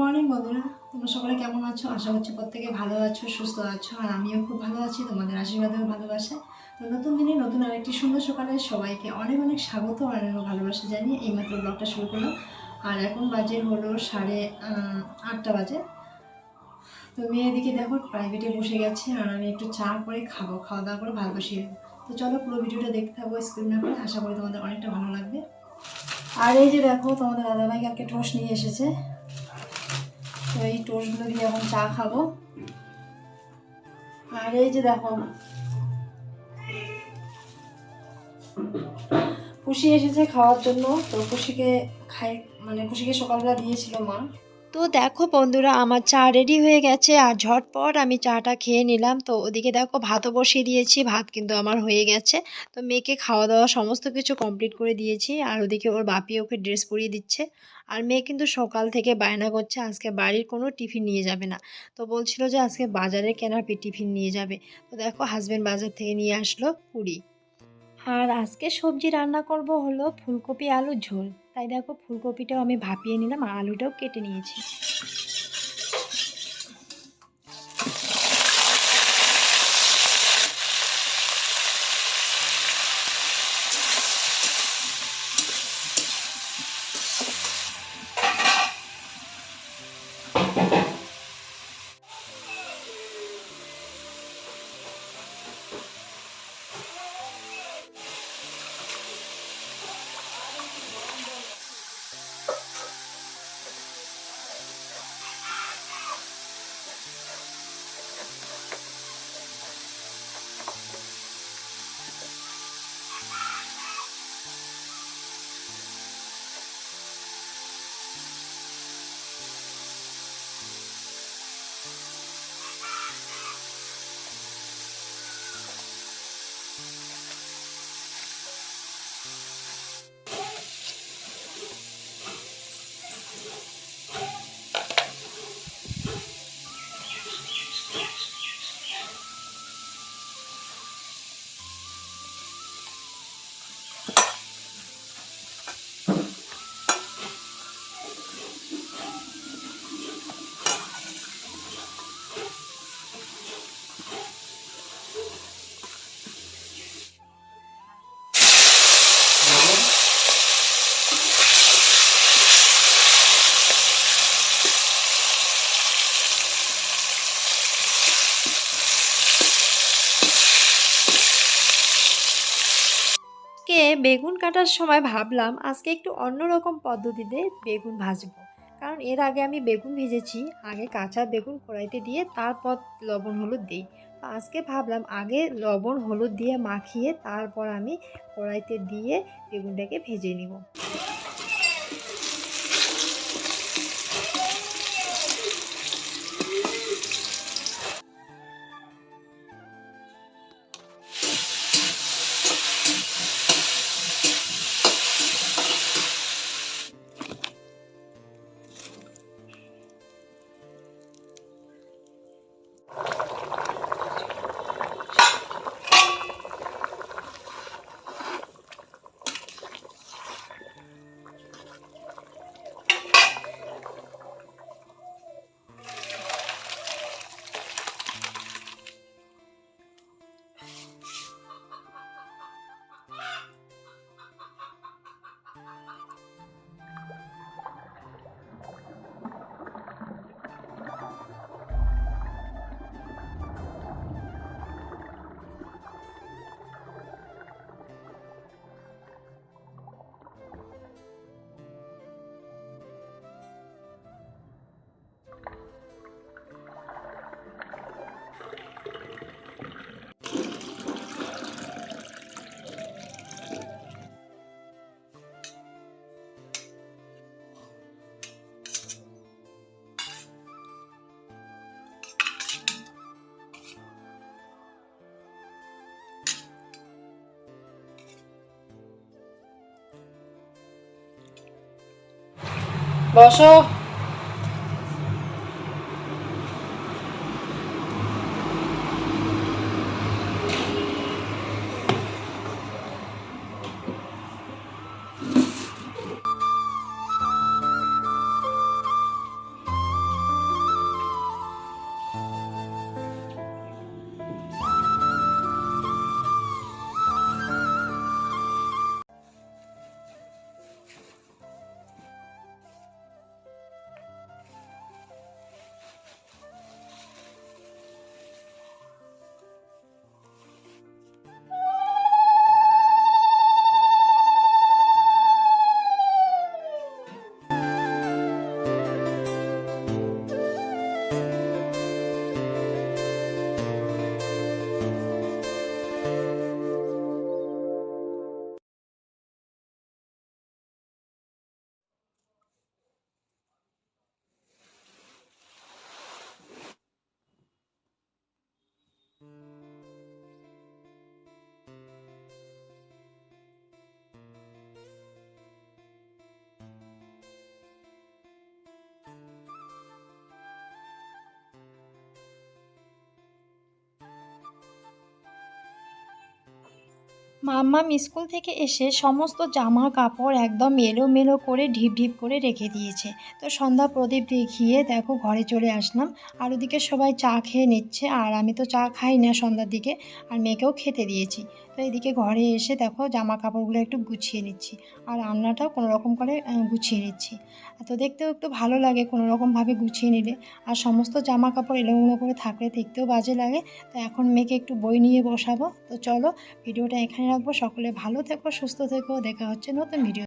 Morning বন্ধুরা। তোমরা সকলে কেমন আছো? আশা করছি প্রত্যেকে ভালো আছো, সুস্থ আছো, আর আমিও খুব ভালো আছি, তোমাদের আশীর্বাদেও ভালোবাসা। তো নতুন দিনে নতুন আরেকটি সুন্দর সকালে সবাইকে অনেক অনেক স্বাগত আর অনেক ভালোবাসা জানিয়ে এইমাত্র ব্লগটা শুরু করলাম। আর এখন বাজে হলো সাড়ে আটটা বাজে। তো মেয়ে মেয়েদিকে দেখো প্রাইভেটে বসে গেছে, আর আমি একটু চা করে খাব, খাওয়া দাওয়া করে ভাত বসিয়ে তো চলো পুরো ভিডিওটা দেখতে থাকব স্ক্রিন না করে, আশা করি তোমাদের অনেকটা ভালো লাগবে। আর এই যে দেখো, তোমাদের দাদাভাই কালকে টোস্ট নিয়ে এসেছে। তো এই টোস্টগুলো দিয়ে এখন চা খাব। আর এই যে দেখো, খুশি এসেছে খাওয়ার জন্য। তো খুশিকে খাই মানে খুশিকে সকালবেলা দিয়েছিল মা। তো দেখো বন্ধুরা, আমার চা রেডি হয়ে গেছে আর ঝটপট আমি চাটা খেয়ে নিলাম। তো ওদিকে দেখো ভাতও বসিয়ে দিয়েছি, ভাত কিন্তু আমার হয়ে গেছে। তো মেয়েকে খাওয়া দাওয়া সমস্ত কিছু কমপ্লিট করে দিয়েছি আর ওদিকে ওর বাপি ওকে ড্রেস পরিয়ে দিচ্ছে। আর মেয়ে কিন্তু সকাল থেকে বায়না করছে, আজকে বাড়ির কোনো টিফিন নিয়ে যাবে না। তো বলছিল যে আজকে বাজারে কেনার টিফিন নিয়ে যাবে। তো দেখো হাজব্যান্ড বাজার থেকে নিয়ে আসলো পুরি। আর আজকে সবজি রান্না করব হলো ফুলকপি আলু ঝোল। তাই দেখো ফুলকপিটাও আমি ভাপিয়ে নিলাম আর আলুটাও কেটে নিয়েছি। বেগুন কাটার সময় ভাবলাম আজকে একটু অন্যরকম পদ্ধতিতে বেগুন ভাজবো। কারণ এর আগে আমি বেগুন ভেজেছি, আগে কাঁচা বেগুন কড়াইতে দিয়ে তারপর লবণ, হলুদ দিই। তো আজকে ভাবলাম আগে লবণ, হলুদ দিয়ে মাখিয়ে তারপর আমি কড়াইতে দিয়ে বেগুনটাকে ভেজে নিব। বসো মাম্মাম স্কুল থেকে এসে সমস্ত জামা কাপড় একদম এলোমেলো করে, ঢিপ ঢিপ করে রেখে দিয়েছে। তো সন্ধ্যা প্রদীপ দেখিয়ে দেখো ঘরে চলে আসলাম। আর ওদিকে সবাই চা খেয়ে নিচ্ছে। আর আমি তো চা খাই না সন্ধ্যার দিকে। আর মেয়েকেও খেতে দিয়েছি। তো এদিকে ঘরে এসে দেখো জামা কাপড়গুলো একটু গুছিয়ে নিচ্ছি। আর রান্নাটাও কোনো রকম করে গুছিয়ে নিচ্ছি। তো দেখতেও একটু ভালো লাগে কোনো রকমভাবে গুছিয়ে নিলে। আর সমস্ত জামা কাপড় এলোমেলো করে থাকলে দেখতেও বাজে লাগে। তো এখন মেয়েকে একটু বই নিয়ে বসাবো। তো চলো, ভিডিওটা এখানে রাখব। সকলে ভালো থেকো, সুস্থ থেকো। দেখা হচ্ছে নতুন ভিডিও